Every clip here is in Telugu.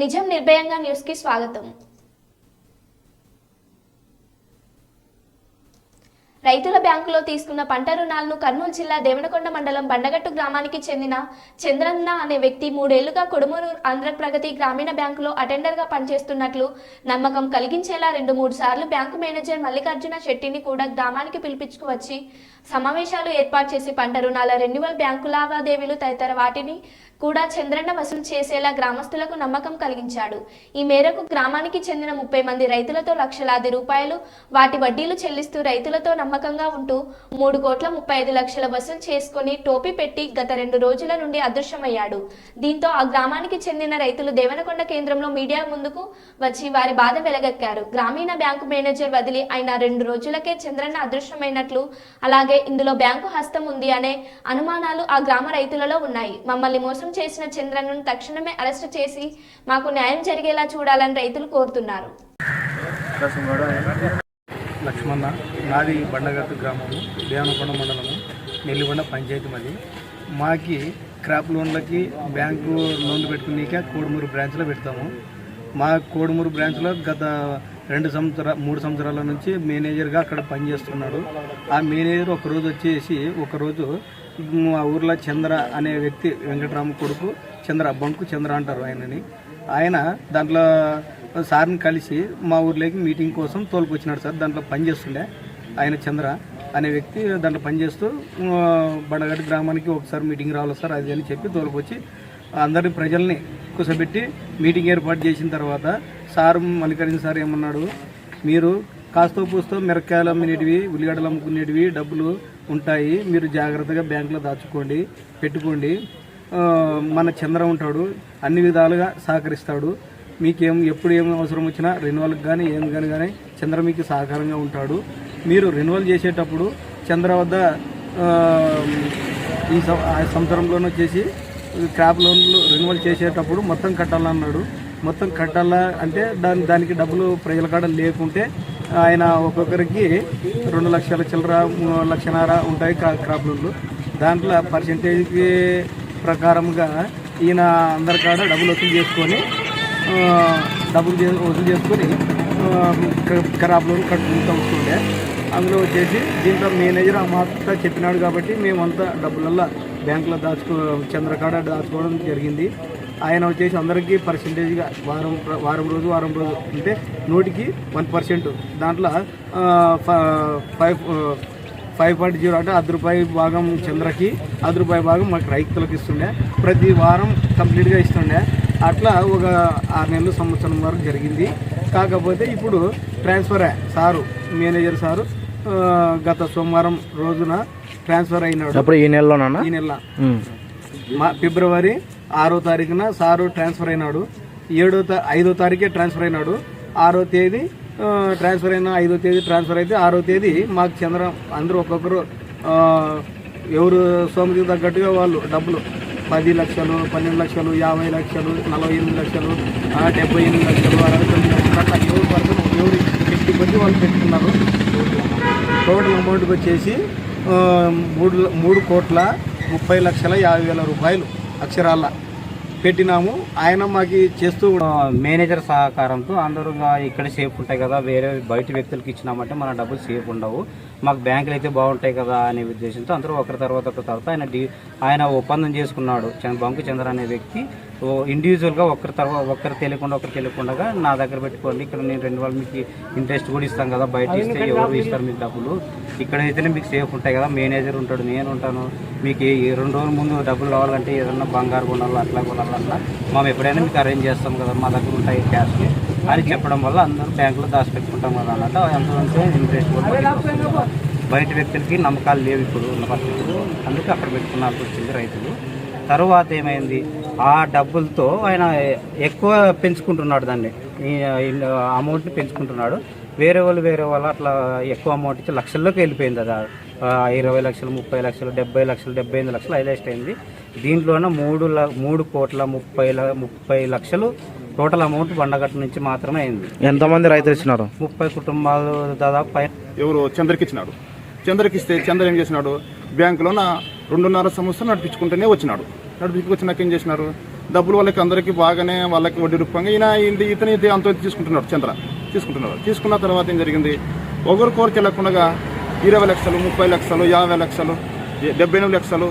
నిజం నిర్భయంగా న్యూస్కి స్వాగతం. రైతుల బ్యాంకులో తీసుకున్న పంట రుణాలను కర్నూలు జిల్లా దేవనకొండ మండలం బండగట్టు గ్రామానికి చెందిన చంద్రన్న అనే వ్యక్తి మూడేళ్ళుగా కొడుమూరు ఆంధ్రప్రగతి గ్రామీణ బ్యాంకులో అటెండర్గా పనిచేస్తున్నట్లు నమ్మకం కలిగించేలా రెండు మూడు సార్లు బ్యాంకు మేనేజర్ మల్లికార్జున శెట్టిని కూడా గ్రామానికి పిలిపించుకువచ్చి సమావేశాలు ఏర్పాటు చేసి పంట రుణాల రెన్యువల్ బ్యాంకు లావాదేవీలు తదితర వాటిని కూడా చంద్రన్న వసూలు చేసేలా గ్రామస్తులకు నమ్మకం కలిగించాడు. ఈ మేరకు గ్రామానికి చెందిన ముప్పై మంది రైతులతో లక్షలాది రూపాయలు వాటి వడ్డీలు చెల్లిస్తూ రైతులతో నమ్మకంగా ఉంటూ మూడు కోట్ల ముప్పై ఐదు లక్షల వసూలు చేసుకుని టోపీ పెట్టి గత రెండు రోజుల నుండి అదృశ్యమయ్యాడు. దీంతో ఆ గ్రామానికి చెందిన రైతులు దేవనకొండ కేంద్రంలో మీడియా ముందుకు వచ్చి వారి బాధ వెలగక్కారు. గ్రామీణ బ్యాంకు మేనేజర్ వదిలి అయిన రెండు రోజులకే చంద్రన్న అదృశ్యమైనట్లు అలాగే ఇందులో బ్యాంకు హస్తం ఉంది అనే అనుమానాలు ఆ గ్రామ రైతులలో ఉన్నాయి. మమ్మల్ని మోసం చేసిన చంద్రను తక్షణమే అరెస్టు చేసి మాకు న్యాయం జరిగేలా చూడాలని రైతులు కోరుతున్నారు. లక్ష్మణ నాది బండగట్టు గ్రామము దేవనకొండ మండలము నెల్లిగొండ పంచాయతీ మాది. మాకి క్రాప్ లోన్లకి బ్యాంకు లోన్లు పెట్టుకునేక కోడుమూరు బ్రాంచ్లో పెడతాము. మా కోడుమూరు బ్రాంచ్లో గత రెండు సంవత్సర మూడు సంవత్సరాల నుంచి మేనేజర్గా అక్కడ పనిచేస్తున్నాడు. ఆ మేనేజర్ ఒకరోజు వచ్చేసి ఒకరోజు మా ఊర్లో చంద్ర అనే వ్యక్తి వెంకటరామ కొడుకు చంద్ర బంకు చంద్ర అంటారు ఆయనని. ఆయన దాంట్లో సార్ని కలిసి మా ఊర్లోకి మీటింగ్ కోసం తోలుకొచ్చినాడు సార్. దాంట్లో పనిచేస్తుండే ఆయన చంద్ర అనే వ్యక్తి దాంట్లో పనిచేస్తూ ఆ, బండగడ్డ గ్రామానికి ఒకసారి మీటింగ్ రావాలి సార్ అది అని చెప్పి తోలుకొచ్చి అందరి ప్రజల్ని కూర్చోబెట్టి మీటింగ్ ఏర్పాటు చేసిన తర్వాత సార్ మల్లికార్జున సార్ ఏమన్నాడు? మీరు కాస్తో పూస్తో మిరకాయలు అమ్మినటివి ఉల్లిగడ్డలు అమ్ముకునేటివి డబ్బులు ఉంటాయి. మీరు జాగ్రత్తగా బ్యాంకులో దాచుకోండి పెట్టుకోండి. మన చంద్ర ఉంటాడు అన్ని విధాలుగా సహకరిస్తాడు. మీకేం ఎప్పుడు ఏం అవసరం వచ్చినా రెన్యువల్కి కానీ ఏం కానీ కానీ చంద్ర మీకు సహకారంగా ఉంటాడు. మీరు రెన్యువల్ చేసేటప్పుడు చంద్ర వద్ద ఈ సం- ఆ వచ్చేసి క్రాప్ లోన్లు రెన్యువల్ చేసేటప్పుడు మొత్తం కట్టాలన్నాడు. మొత్తం కట్టాలా అంటే దాని దానికి డబ్బులు ప్రజల కాడ లేకుంటే ఆయన ఒక్కొక్కరికి రెండు లక్షల చిల్లర మూడు లక్షన్నర ఉంటాయి క్రాప్ లోన్లు. దాంట్లో పర్సెంటేజ్కి ప్రకారంగా ఈయన అందరి కాడ డబ్బులు వసూలు చేసుకొని డబ్బులు వసూలు చేసుకొని ఆ, ఖరాబ్ లోన్ కట్టుకుంటూ వస్తుండే. అందులో వచ్చేసి దీంట్లో మేనేజర్ ఆ చెప్పినాడు కాబట్టి మేమంతా డబ్బులల్లా బ్యాంకులో దాచుకో చంద్రకాడ దాచుకోవడం జరిగింది. ఆయన వచ్చేసి అందరికీ పర్సెంటేజ్గా వారం వారం రోజు వారం రోజు అంటే నూటికి వన్ పర్సెంట్ దాంట్లో ఫైవ్ ఫైవ్ పాయింట్ జీరో అంటే అర్ధ రూపాయి భాగం చంద్రకి అర్ధ రూపాయి భాగం మాకు రైతులకు ఇస్తుండే. ప్రతి వారం కంప్లీట్గా ఇస్తుండే. అట్లా ఒక ఆరు నెలలు సంవత్సరం వరకు జరిగింది. కాకపోతే ఇప్పుడు ట్రాన్స్ఫర్ సారు మేనేజర్ సారు గత సోమవారం రోజున ట్రాన్స్ఫర్ అయినాడు. అప్పుడు ఈ నెలలోనా ఈ నెల. మా ఫిబ్రవరి ఆరో తారీఖున సారు ట్రాన్స్ఫర్ అయినాడు. ఏడో తా ఐదో తారీఖే ట్రాన్స్ఫర్ అయినాడు. ఆరో తేదీ ట్రాన్స్ఫర్ అయిన ఐదో తేదీ ట్రాన్స్ఫర్ అయితే ఆరో తేదీ మాకు చంద్ర అందరూ ఒక్కొక్కరు ఎవరు సోమతికి తగ్గట్టుగా వాళ్ళు డబ్బులు. పది లక్షలు పన్నెండు లక్షలు యాభై లక్షలు నలభై ఎనిమిది లక్షలు డెబ్బై ఎనిమిది లక్షలు అరవై తొమ్మిది లక్షలు అట్లా ఎవరు పర్సన్ ఎవరు ఫిఫ్టీ కొద్ది వాళ్ళు పెట్టుకున్నారు. టోటల్ అమౌంట్కి వచ్చేసి మూడు మూడు కోట్ల ముప్పై లక్షల యాభై వేల రూపాయలు. అక్షరాల పెట్టినాము. ఆయన మాకు చేస్తూ మేనేజర్ సహకారంతో అందరూ ఇంకా ఇక్కడ సేఫ్ ఉంటాయి కదా వేరే బయట వ్యక్తులకి ఇచ్చినామంటే మన డబ్బులు సేఫ్ ఉండవు. మాకు బ్యాంకులు అయితే బాగుంటాయి కదా అనే ఉద్దేశంతో అందరూ ఒకరి తర్వాత ఒకరి తర్వాత ఆయన డి ఆయన ఒప్పందం చేసుకున్నాడు. బంకు చంద్ర అనే వ్యక్తి. ఓ ఇండివిజువల్గా ఒకరి తర్వాత ఒకరు తెలియకుండా ఒకరు తెలియకుండా నా దగ్గర పెట్టుకోండి. ఇక్కడ నేను రెండు వాళ్ళు మీకు ఇంట్రెస్ట్ కూడా ఇస్తాను కదా బయట ఇస్తే ఎవరు ఇస్తారు మీకు డబ్బులు. ఇక్కడ అయితేనే మీకు సేఫ్ ఉంటాయి కదా మేనేజర్ ఉంటాడు నేను ఉంటాను. మీకు రెండు రోజుల ముందు డబ్బులు కావాలంటే ఏదన్నా బంగారు కొనాలి అట్లా కొనాలన్నా మేము ఎప్పుడైనా మీకు అరేంజ్ చేస్తాం కదా మా దగ్గర ఉంటాయి క్యాష్ అని చెప్పడం వల్ల అందరూ బ్యాంకులో దాచిపెట్టుకుంటాం కదా అన్నట్టు ఎంతో ఇంట్రెస్ట్ బయట వ్యక్తులకి నమ్మకాలు లేవు ఇప్పుడు ఉన్న పరిస్థితులు అందుకే అక్కడ పెట్టుకున్నాల్సి వచ్చింది రైతులు. తర్వాత ఏమైంది? ఆ డబ్బులతో ఆయన ఎక్కువ పెంచుకుంటున్నాడు దాన్ని. అమౌంట్ని పెంచుకుంటున్నాడు. వేరే వాళ్ళు వేరే వాళ్ళు అట్లా ఎక్కువ అమౌంట్ ఇచ్చి లక్షల్లోకి వెళ్ళిపోయింది అది. ఇరవై లక్షలు ముప్పై లక్షలు డెబ్బై లక్షలు డెబ్బై ఎనిమిది లక్షలు హైలెస్ట్ అయింది. దీంట్లోన మూడు ల- మూడు కోట్ల ముప్పై ముప్పై లక్షలు టోటల్ అమౌంట్ బండగట్టు నుంచి మాత్రమే అయింది. ఎంతమంది రైతులు ఇచ్చినారు? ముప్పై కుటుంబాలు దాదాపు పైన ఎవరు చంద్రకి ఇచ్చినాడు చంద్రకి ఇస్తే చంద్ర ఏం చేసినాడు? బ్యాంకులోన రెండున్నర సంవత్సరం నడిపించుకుంటూనే వచ్చినాడు. నడిపించుకొచ్చినాక ఏం చేసినారు? డబ్బులు వాళ్ళకి అందరికీ బాగానే వాళ్ళకి వడ్డీ రూపంగా ఈయన ఇది ఇతని ఇది అంత తీసుకుంటున్నాడు చంద్ర తీసుకుంటున్నాడు. తీసుకున్న తర్వాత ఏం జరిగింది? ఒకరికొరికి వెళ్ళకుండా ఇరవై లక్షలు ముప్పై లక్షలు యాభై లక్షలు డెబ్బై ఎనిమిది లక్షలు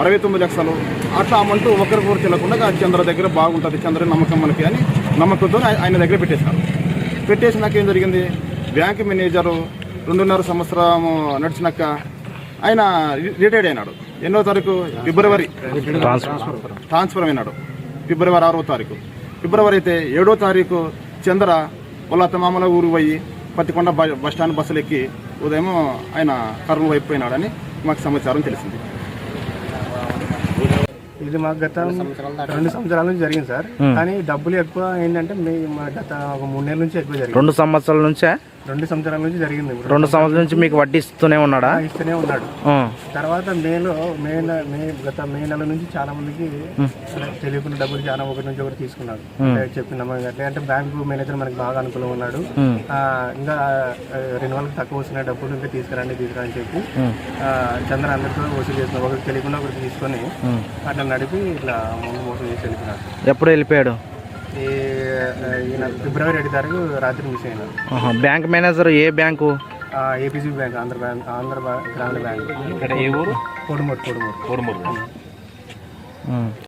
అరవై తొమ్మిది లక్షలు. అట్లా అమ్మంటూ ఒకరికొకరు వెళ్ళకుండా చంద్ర దగ్గర బాగుంటుంది చంద్ర నమ్మకం మనకి అని నమ్మకంతో ఆయన దగ్గర పెట్టేశారు. పెట్టేసినాక ఏం జరిగింది? బ్యాంక్ మేనేజరు రెండున్నర సంవత్సరం నడిచినాక ఆయన రిటైర్డ్ అయినాడు. ఎన్నో తారీఖు? ఫిబ్రవరి. ట్రాన్స్ఫర్ అయినాడు. ఫిబ్రవరి ఆరో తారీఖు. ఫిబ్రవరి అయితే ఏడో తారీఖు చంద్ర వాళ్ళ అత్తమామల ఊరు పోయి పత్తికొండ బస్ స్టాండ్ బస్సులు ఎక్కి ఉదయం ఆయన కర్నూలు వైపు పోయినాడని మాకు సమాచారం తెలిసింది. ఇది మాకు గత రెండు సంవత్సరాల నుంచి జరిగింది సార్. కానీ డబ్బులు ఎక్కువ ఏంటంటే మే మా గత ఒక మూడు నెలల నుంచి ఎక్కువ జరిగింది. రెండు సంవత్సరాల నుంచే? రెండు సంవత్సరాల నుంచి జరిగింది. రెండు సంవత్సరాల నుంచి మీకు వడ్డీ ఇస్తూనే ఉన్నాడా? ఇస్తూనే ఉన్నాడు. తర్వాత మేలో మే మే గత మే నెల నుంచి చాలా మందికి తెలియకుండా డబ్బులు చాలా ఒకటి నుంచి ఒకటి తీసుకున్నాడు. చెప్పిన అంటే బ్యాంకు మేనేజర్ మనకి బాగా అనుకూలంగా ఉన్నాడు. ఆ, ఇంకా రెన్యువల్కి తక్కువ వస్తున్న డబ్బులు ఇంకా తీసుకురండి తీసుకురా అని చెప్పి చంద్ర అందరితో వసూలు చేసిన ఒకరికి తెలియకుండా ఒకరికి తీసుకొని అట్లా నడిపి ఇట్లా ముందు మోసం చేసి వెళ్ళిపోయినాడు. ఎప్పుడు వెళ్ళిపోయాడు? ఈ ఈయన ఫిబ్రవరి ఏడు తారీఖు రాత్రి మిస్ అయినాడు ఆహా. బ్యాంక్ మేనేజర్ ఏ bank? APC bank Andhra bank Andhra bank Grameena bank. ఇక్కడ ఏ ఊరు? కోడుమూరు కోడుమూరు. కోడుమూరు.